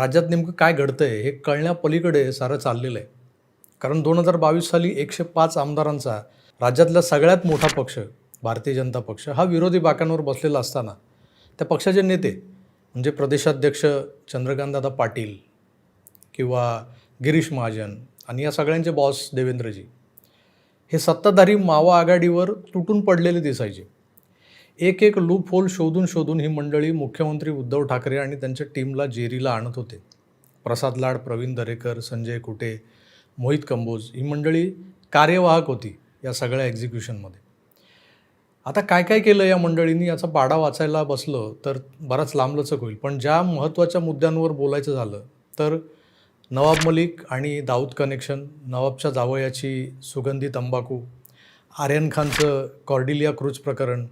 राज्यात नेमकं काय घडतं आहे हे कळण्यापलीकडे सारं चाललेलं आहे कारण दोन हजार बावीस साली एकशे पाच आमदारांचा राज्यातला सगळ्यात मोठा पक्ष भारतीय जनता पक्ष हा विरोधी बाकांवर बसलेला असताना त्या पक्षाचे नेते म्हणजे प्रदेशाध्यक्ष चंद्रकांतदादा पाटील किंवा गिरीश महाजन आणि या सगळ्यांचे बॉस देवेंद्रजी हे सत्ताधारी मावा आघाडीवर तुटून पडलेले दिसायचे. एक एक लूप होल शोधून शोधून ही मंडळी मुख्यमंत्री उद्धव ठाकरे आणि त्यांच्या टीमला जेरीला आणत होते. प्रसाद लाड प्रवीण दरेकर संजय कुटे मोहित कंबोज ही मंडळी कार्यवाहक होती या सगळ्या एक्झिक्युशनमध्ये आता काय काय केलं या मंडळींनी याचा पाडा वाचायला बसलं तर बराच लांबलचक होईल. पण ज्या महत्त्वाच्या मुद्द्यांवर बोलायचं झालं तर नवाब मलिक आणि दाऊद कनेक्शन नवाबच्या जावयाची सुगंधी तंबाखू आर्यन खानचं कॉर्डिलिया क्रूज प्रकरण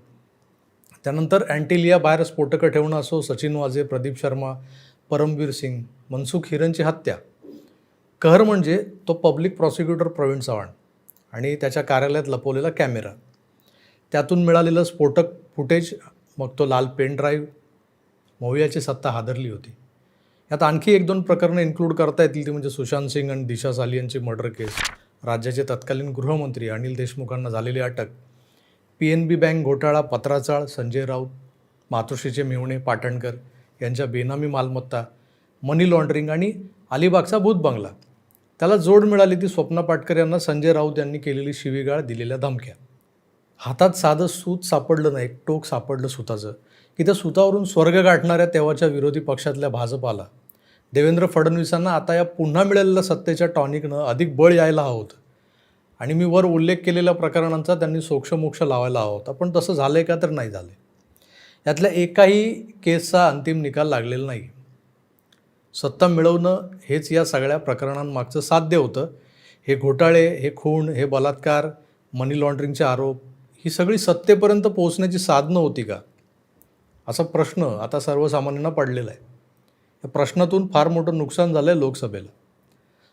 त्यानंतर अँटिलिया बाहेर स्फोटकं ठेवणं असो सचिन वाजे प्रदीप शर्मा परमवीर सिंग मनसुख हिरनची हत्या. कहर म्हणजे तो पब्लिक प्रॉसिक्युटर प्रवीण चव्हाण आणि त्याच्या कार्यालयात लपवलेला कॅमेरा त्यातून मिळालेलं स्फोटक फुटेज मग तो लाल पेन ड्राईव्ह मोहियाची सत्ता हादरली होती. यात आणखी एक दोन प्रकरणं इन्क्लूड करता येतील ती म्हणजे सुशांत सिंग आणि दिशा साली यांची मर्डर केस राज्याचे तत्कालीन गृहमंत्री अनिल देशमुखांना झालेली अटक. पी एन बी बँक घोटाळा पत्राचाळ संजय राऊत मातोश्रीचे मिवणे पाटणकर यांच्या बेनामी मालमत्ता मनी लॉन्ड्रिंग आणि अलिबागचा भूत बंगला. त्याला जोड मिळाली ती स्वप्ना पाटकर यांना संजय राऊत यांनी केलेली शिवीगाळ दिलेल्या धमक्या. हातात साधं सूत सापडलं नाही टोक सापडलं सुताचं. की त्या सुतावरून स्वर्ग गाठणाऱ्या तेव्हाच्या विरोधी पक्षातल्या भाजपाला. देवेंद्र फडणवीसांना आता या पुन्हा मिळालेल्या सत्तेच्या टॉनिकनं अधिक बळ यायला हवं होतं. आणि मी वर उल्लेख केलेल्या प्रकरणांचा त्यांनी सोक्षमोक्ष लावायला हवा होता पण तसं झालं आहे का तर नाही झालं यातल्या एकाही केसचा अंतिम निकाल लागलेला नाही. सत्ता मिळवणं हेच या सगळ्या प्रकरणांमागचं साध्य होतं. हे घोटाळे हे खून हे बलात्कार मनी लॉन्ड्रिंगचे आरोप ही सगळी सत्तेपर्यंत पोहोचण्याची साधनं होती का? असा प्रश्न आता सर्वसामान्यांना पडलेला आहे. या प्रश्नातून फार मोठं नुकसान झालं आहे लोकसभेला.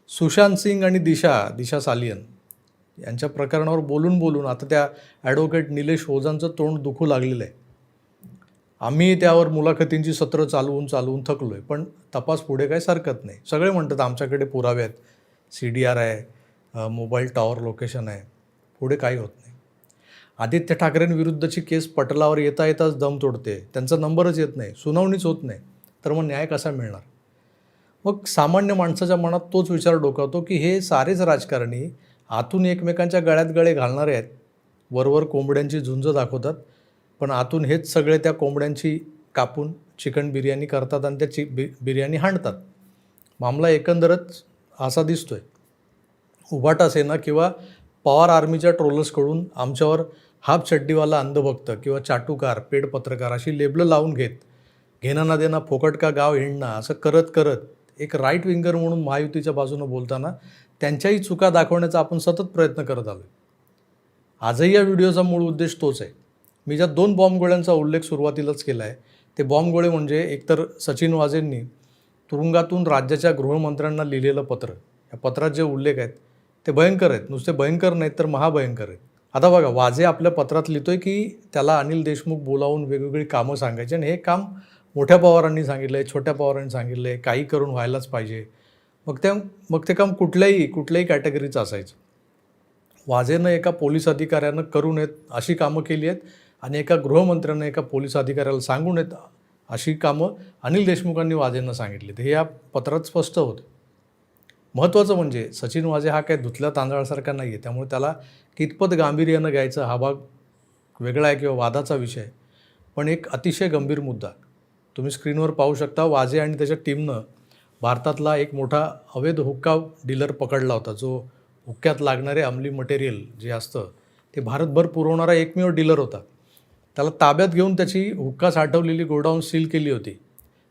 सुशांत सिंग आणि दिशा दिशा सालियन. यांच्या प्रकरणावर बोलून बोलून आता त्या ॲडव्होकेट निलेश ओझांचं तोंड दुखू लागलेलं आहे. आम्ही त्यावर मुलाखतींची सत्र चालवून चालवून थकलो आहे पण तपास पुढे काही सरकत नाही. सगळे म्हणतात आमच्याकडे पुरावे आहेत. सी डी आर आहे मोबाईल टॉवर लोकेशन आहे. पुढे काही होत नाही. आदित्य ठाकरेंविरुद्धची केस पटलावर येता येताच दम तोडते. त्यांचा नंबरच येत नाही. सुनावणीच होत नाही. तर मग न्याय कसा मिळणार? मग सामान्य माणसाच्या मनात तोच विचार डोकावतो की हे सारेच राजकारणी आतून एकमेकांच्या गळ्यात गळे घालणारे आहेत. वरवर कोंबड्यांची झुंज दाखवतात. पण आतून हेच सगळे त्या कोंबड्यांची कापून चिकन बिर्याणी करतात आणि त्या चि बि बिर्याणी हाणतात. मामला एकंदरच असा दिसतोय. उभाटा सेना किंवा पवार आर्मीच्या ट्रोलर्सकडून आमच्यावर हाफ चड्डीवाला अंधभक्त किंवा चाटुकार पेड पत्रकार अशी लेबलं लावून घेत घेणं ना देणं फोकट का गाव हिंडणं असं करत करत एक राईट विंगर म्हणून महायुतीच्या बाजूनं बोलताना त्यांच्याही चुका दाखवण्याचा आपण सतत प्रयत्न करत आलो आजही या व्हिडिओचा मूळ उद्देश तोच आहे. मी ज्या दोन बॉम्बगोळ्यांचा उल्लेख सुरुवातीलाच केला आहे ते बॉम्बगोळे म्हणजे एकतर सचिन वाझेंनी तुरुंगातून राज्याच्या गृहमंत्र्यांना लिहिलेलं पत्र. या पत्रात जे उल्लेख आहेत ते भयंकर आहेत. नुसते भयंकर नाहीत तर महाभयंकर आहेत. आता बघा वाझे आपल्या पत्रात लिहितोय की त्याला अनिल देशमुख बोलावून वेगवेगळी कामं सांगायची आणि हे काम मोठ्या पवारांनी सांगितलं आहे छोट्या पवारांनी सांगितलं आहे काही करून व्हायलाच पाहिजे. मग त्या मग ते काम कुठल्याही कुठल्याही कॅटेगरीचं असायचं. वाझेनं एका पोलीस अधिकाऱ्यानं करू नयेत अशी कामं केली आहेत आणि एका गृहमंत्र्यानं एका पोलीस अधिकाऱ्याला सांगू नयेत अशी कामं अनिल देशमुखांनी वाझेंना सांगितली हे या पत्रात स्पष्ट होतं. महत्त्वाचं म्हणजे सचिन वाझे हा काय धुतल्या तांदळासारखा नाही आहे त्यामुळे त्याला कितपत गांभीर्यानं घ्यायचं हा भाग वेगळा आहे किंवा वादाचा विषय आहे. पण एक अतिशय गंभीर मुद्दा. तुम्ही स्क्रीनवर पाहू शकता वाजे आणि त्याच्या टीमनं भारतातला एक मोठा अवैध हुक्का डीलर पकडला होता. जो हुक्क्यात लागणारे अंमली मटेरियल जे असतं ते भारतभर पुरवणारा एकमेव डीलर होता. त्याला ताब्यात घेऊन त्याची हुक्का साठवलेली गोडाऊन सील केली होती.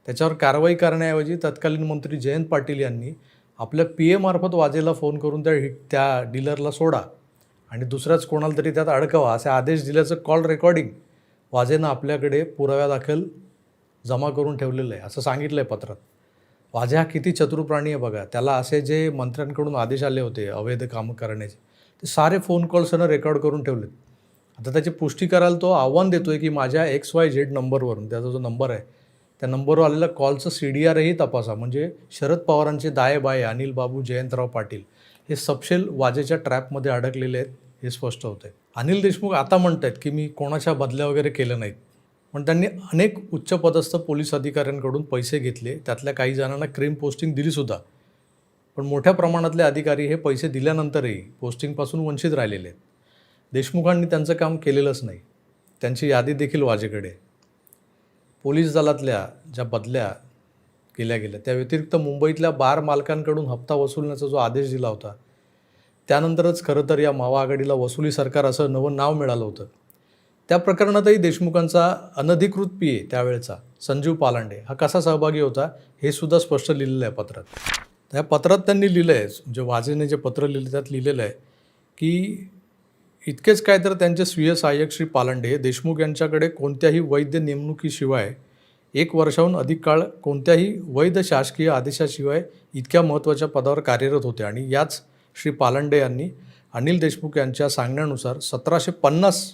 त्याच्यावर कारवाई करण्याऐवजी तत्कालीन मंत्री जयंत पाटील यांनी आपल्या पी एमार्फत वाजेला फोन करून त्या त्या डीलरला सोडा आणि दुसऱ्याच कोणाला तरी त्यात अडकवा असे आदेश दिल्याचं कॉल रेकॉर्डिंग वाजेनं आपल्याकडे पुराव्यादाखल जमा करून ठेवलेलं आहे असं सांगितलं आहे पत्रात. वाझे हा किती चतुर प्राणी आहे बघा. त्याला असे जे मंत्र्यांकडून आदेश आले होते अवैध कामं करण्याचे ते सारे फोन कॉल्सनं रेकॉर्ड करून ठेवलेत. आता त्याची पुष्टी करायला तो आव्हान देतो आहे की माझ्या एक्स वाय झेड नंबरवरून त्याचा जो नंबर आहे त्या नंबरवर आलेला कॉलचं सी डी आरही तपासा. म्हणजे शरद पवारांचे दाये बाये अनिल बाबू जयंतराव पाटील हे सपशेल वाजेच्या ट्रॅपमध्ये अडकलेले आहेत हे स्पष्ट होतं आहे अनिल देशमुख आता म्हणत आहेत की मी कोणाच्या बदल्या वगैरे केलं नाहीत. पण त्यांनी अनेक उच्चपदस्थ पोलीस अधिकाऱ्यांकडून पैसे घेतले. त्यातल्या काही जणांना क्रीम पोस्टिंग दिलीसुद्धा पण मोठ्या प्रमाणातले अधिकारी हे पैसे दिल्यानंतरही पोस्टिंगपासून वंचित राहिलेले आहेत. देशमुखांनी त्यांचं काम केलेलंच नाही. त्यांची यादी देखील वाजेकडे पोलीस दलातल्या ज्या बदल्या केल्या गेल्या त्या व्यतिरिक्त मुंबईतल्या बार मालकांकडून हप्ता वसूलण्याचा जो आदेश दिला होता त्यानंतरच खरं तर या मावा आघाडीला वसुली सरकार असं नवं नाव मिळालं होतं. त्या प्रकरणातही देशमुखांचा अनधिकृत पी ए त्यावेळचा संजीव पालांडे. हा कसा सहभागी होता हे सुद्धा स्पष्ट लिहिलेलं आहे पत्रात. त्या पत्रात त्यांनी लिहिलं आहे म्हणजे वाजेने जे पत्र लिहिलं त्यात लिहिलेलं आहे की इतकेच काय तर त्यांचे स्वीय सहाय्यक श्री पालांडे देशमुख यांच्याकडे कोणत्याही वैध नेमणुकीशिवाय एक वर्षाहून अधिक काळ कोणत्याही वैध शासकीय आदेशाशिवाय इतक्या महत्त्वाच्या पदावर कार्यरत होते. आणि याच श्री पालांडे यांनी अनिल देशमुख यांच्या सांगण्यानुसार सतराशे पन्नास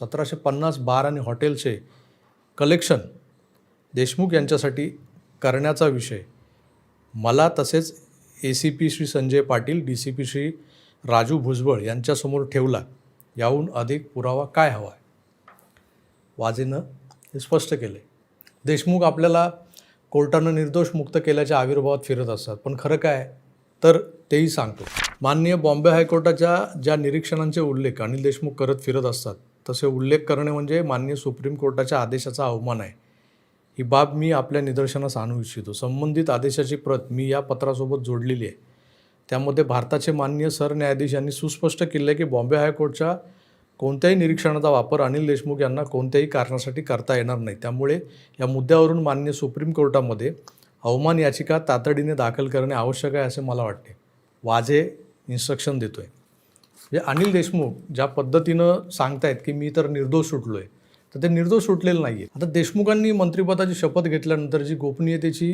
सतराशे पन्नास बार आणि हॉटेलचे कलेक्शन देशमुख यांच्यासाठी करण्याचा विषय. मला तसेच A C P Shri Sanjay Patil D C P Shri Raju Bhujbal यांच्यासमोर ठेवला. याहून अधिक पुरावा काय हवा? आहे वाजेनं हे स्पष्ट केले. देशमुख आपल्याला कोर्टानं निर्दोष मुक्त केल्याच्या आविर्भावात फिरत असतात. पण खरं काय? तर तेही सांगतो. माननीय बॉम्बे हायकोर्टाच्या ज्या निरीक्षणांचे उल्लेख अनिल देशमुख करत फिरत असतात तसे उल्लेख करणे म्हणजे माननीय सुप्रीम कोर्टाच्या आदेशाचा अवमान आहे. ही बाब मी आपल्या निदर्शनास आणू इच्छितो. संबंधित आदेशाची प्रत मी या पत्रासोबत जोडलेली आहे. त्यामध्ये भारताचे माननीय सरन्यायाधीश यांनी सुस्पष्ट केले आहे की बॉम्बे हायकोर्टच्या कोणत्याही निरीक्षणाचा वापर अनिल देशमुख यांना कोणत्याही कारणासाठी करता येणार नाही. त्यामुळे या मुद्द्यावरून माननीय सुप्रीम कोर्टामध्ये अवमान याचिका तातडीने दाखल करणे आवश्यक आहे असे मला वाटते. वाजे इन्स्ट्रक्शन देतो आहे म्हणजे अनिल देशमुख ज्या पद्धतीनं सांगतायत की मी तर निर्दोष सुटलो आहे तर ते निर्दोष सुटलेलं नाही आहे आता देशमुखांनी मंत्रिपदाची शपथ घेतल्यानंतर जी गोपनीयतेची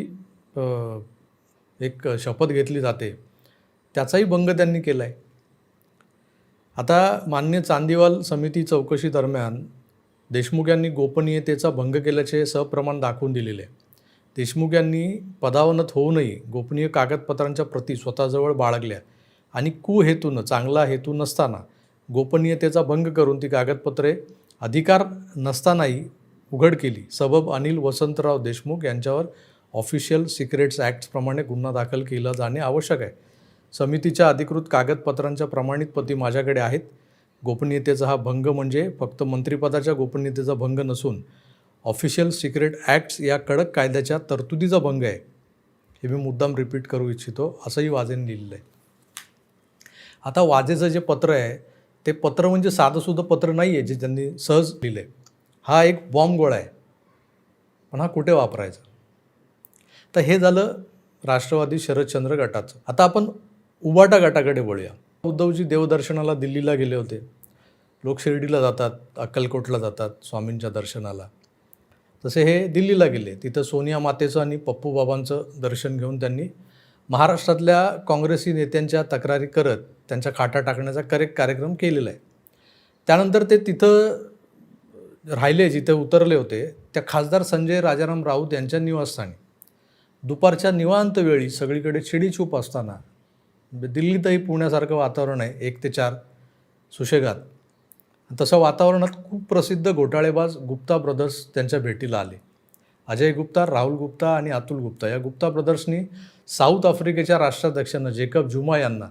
एक शपथ घेतली जाते त्याचाही भंग त्यांनी केला आहे आता मान्य चांदीवाल समिती चौकशी दरम्यान देशमुख यांनी गोपनीयतेचा भंग केल्याचे सप्रमाण दाखवून दिलेले आहे. देशमुख यांनी पदावनत होऊनही गोपनीय कागदपत्रांच्या प्रती स्वतःजवळ बाळगल्या. आणि कुहेतूनं चांगला हेतू नसताना गोपनीयतेचा भंग करून ती कागदपत्रे अधिकार नसतानाही उघड केली. सबब अनिल वसंतराव देशमुख यांच्यावर ऑफिशियल सिक्रेट्स ॲक्ट्सप्रमाणे गुन्हा दाखल केला जाणे आवश्यक आहे. समितीच्या अधिकृत कागदपत्रांच्या प्रमाणित प्रती माझ्याकडे आहेत. गोपनीयतेचा हा भंग म्हणजे फक्त मंत्रिपदाच्या गोपनीयतेचा भंग नसून ऑफिशियल सिक्रेट ॲक्ट्स या कडक कायद्याच्या तरतुदीचा भंग आहे. हे मी मुद्दाम रिपीट करू इच्छितो असंही वाजेन लिहिलेलं आहे. आता वाजेचं जे पत्र आहे ते पत्र म्हणजे साधंसुद्धा पत्र नाही आहे जे त्यांनी सहज लिहिलं. आहे हा एक बॉम्ब गोळा आहे. पण हा कुठे वापरायचा? तर हे झालं राष्ट्रवादी शरदचंद्र गटाचं. आता आपण उबाटा गटाकडे वळूया. उद्धवजी देवदर्शनाला दिल्लीला गेले होते. लोक शिर्डीला जातात अक्कलकोटला जातात स्वामींच्या दर्शनाला. तसे हे दिल्लीला गेले. तिथं सोनिया मातेचं आणि पप्पू बाबांचं दर्शन घेऊन त्यांनी महाराष्ट्रातल्या काँग्रेसी नेत्यांच्या तक्रारी करत त्यांच्या खाटा टाकण्याचा करेक्ट कार्यक्रम केलेला आहे. त्यानंतर ते तिथं राहिले जिथे उतरले होते त्या खासदार संजय राजाराम राऊत यांच्या निवासस्थानी. दुपारच्या निवांत वेळी सगळीकडे चिडीचूप असताना दिल्लीतही पुण्यासारखं वातावरण आहे एक ते चार सुशेगात तसं वातावरणात खूप प्रसिद्ध घोटाळेबाज गुप्ता ब्रदर्स त्यांच्या भेटीला आले. अजय गुप्ता राहुल गुप्ता आणि अतुल गुप्ता. या गुप्ता ब्रदर्सनी साऊथ आफ्रिकेच्या राष्ट्राध्यक्षांना जेकब जुमा यांना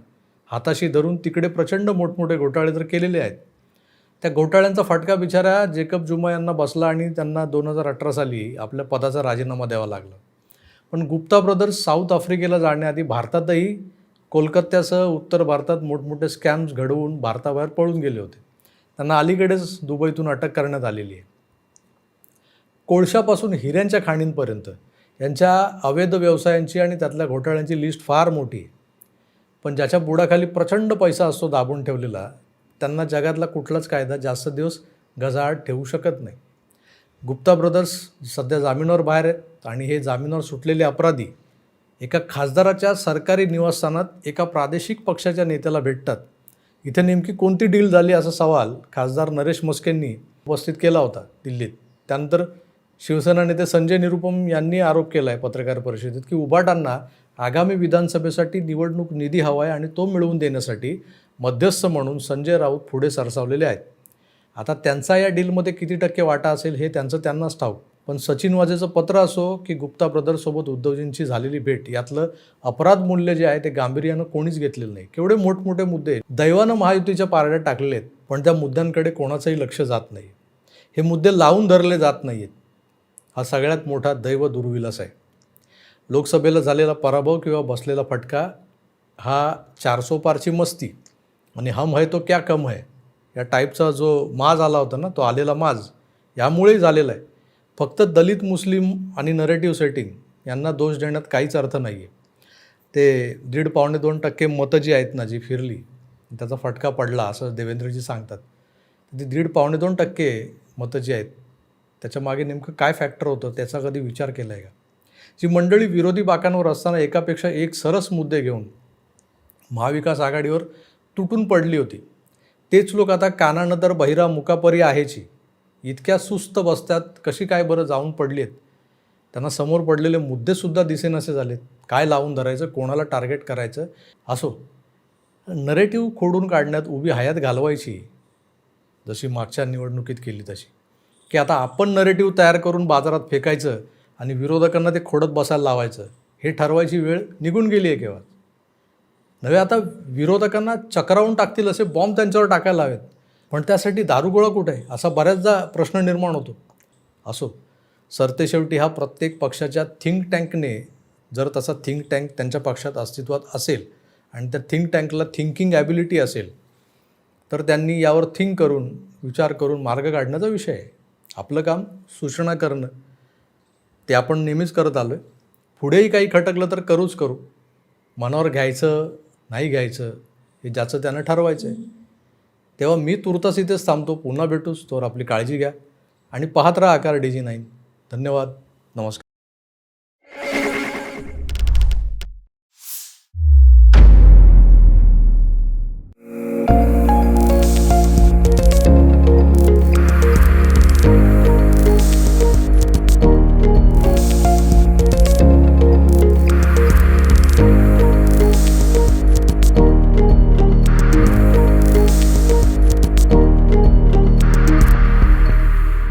हाताशी धरून तिकडे प्रचंड मोठमोठे घोटाळे तर केलेले आहेत. त्या घोटाळ्यांचा फटका बिचारा जेकब जुमा यांना बसला आणि त्यांना दोन हजार अठरा साली आपल्या पदाचा राजीनामा द्यावा लागला. पण गुप्ता ब्रदर्स साऊथ आफ्रिकेला जाण्याआधी भारतातही कोलकात्यासह उत्तर भारतात मोठमोठे स्कॅम्स घडवून भारताबाहेर पळून गेले होते. त्यांना अलीकडेच दुबईतून अटक करण्यात आलेली आहे. कोळशापासून हिऱ्यांच्या खाणींपर्यंत. यांच्या अवैध व्यवसायांची आणि त्यातल्या घोटाळ्यांची लिस्ट फार मोठी आहे. पण ज्याच्या बुडाखाली प्रचंड पैसा असतो दाबून ठेवलेला त्यांना जगातला कुठलाच कायदा जास्त दिवस गजाआड ठेवू शकत नाही. गुप्ता ब्रदर्स सध्या जामिनावर बाहेर आहेत आणि हे जामिनावर सुटलेले अपराधी एका खासदाराच्या सरकारी निवासस्थानात एका प्रादेशिक पक्षाच्या नेत्याला भेटतात. इथे नेमकी कोणती डील झाली असा सवाल खासदार नरेश मस्केंनी उपस्थित केला होता दिल्लीत. त्यानंतर शिवसेना नेते संजय निरुपम यांनी आरोप केला आहे पत्रकार परिषदेत की उभाटांना आगामी विधानसभेसाठी निवडणूक निधी हवा आहे आणि तो मिळवून देण्यासाठी मध्यस्थ म्हणून संजय राऊत पुढे सरसावलेले आहेत. आता त्यांचा या डीलमध्ये किती टक्के वाटा असेल हे त्यांचं त्यांनाच ठाऊक. पण सचिन वाजेचं पत्र असो की गुप्ता ब्रदर्ससोबत उद्धवजींची झालेली भेट यातलं अपराध मूल्य जे आहे ते गांभीर्यानं कोणीच घेतलेलं नाही. केवढे मोठमोठे मुद्दे दैवानं महायुतीच्या पारड्या टाकलेले आहेत पण त्या मुद्द्यांकडे कोणाचंही लक्ष जात नाही. हे मुद्दे लावून धरले जात नाही आहेत हा सगळ्यात मोठा दैव दुर्विलास आहे. लोकसभेला झालेला पराभव किंवा बसलेला फटका हा चारसो पारची मस्ती. आणि हम है तो क्या कम है? या टाईपचा जो माज आला होता ना तो आलेला माज यामुळेही झालेला आहे. फक्त दलित मुस्लिम आणि नरेटिव्ह सेटिंग यांना दोष देण्यात काहीच अर्थ नाही आहे ते दीड पावणे दोन टक्के मतं जी आहेत ना जी फिरली त्याचा फटका पडला असं देवेंद्रजी सांगतात. ती दीड पावणे दोन टक्के मतं जी आहेत त्याच्यामागे नेमकं काय फॅक्टर होतं त्याचा कधी विचार केला आहे का? जी मंडळी विरोधी बाकांवर असताना एकापेक्षा एक सरस मुद्दे घेऊन महाविकास आघाडीवर तुटून पडली होती. तेच लोक आता कानानं तर बहिरा मुकापरी आहेची. इतक्या सुस्त बसत्यात कशी काय बरं जाऊन पडली आहेत त्यांना समोर पडलेले मुद्देसुद्धा दिसेनसे झालेत. काय लावून धरायचं कोणाला टार्गेट करायचं? असो नरेटिव्ह खोडून काढण्यात उभी हयात घालवायची. जशी मागच्या निवडणुकीत केली तशी. की आता आपण नरेटिव्ह तयार करून बाजारात फेकायचं आणि विरोधकांना ते खोडत बसायला लावायचं हे ठरवायची वेळ निघून गेली आहे केव्हा नव्हे आता विरोधकांना चक्रावून टाकतील असे बॉम्ब त्यांच्यावर टाकायला हवेत. पण त्यासाठी दारुगोळा कुठे आहे? असा बऱ्याचदा प्रश्न निर्माण होतो. असो सरतेशेवटी हा प्रत्येक पक्षाच्या थिंक टँकने जर तसा थिंक टँक त्यांच्या पक्षात अस्तित्वात असेल आणि त्या थिंक टँकला थिंकिंग ॲबिलिटी असेल तर त्यांनी यावर थिंक करून विचार करून मार्ग काढण्याचा विषय आहे. आपलं काम सूचना करणं ते आपण नेहमीच करत आलो आहे पुढेही काही खटकलं तर करूच करू. मनावर घ्यायचं नाही घ्यायचं हे ज्याचं त्यानं ठरवायचं आहे तेव्हा मी तुर्तास इथेच थांबतो पुन्हा भेटूच तोवर आपली काळजी घ्या आणि पाहत राहा आकार डी जी नाईन. धन्यवाद. नमस्कार.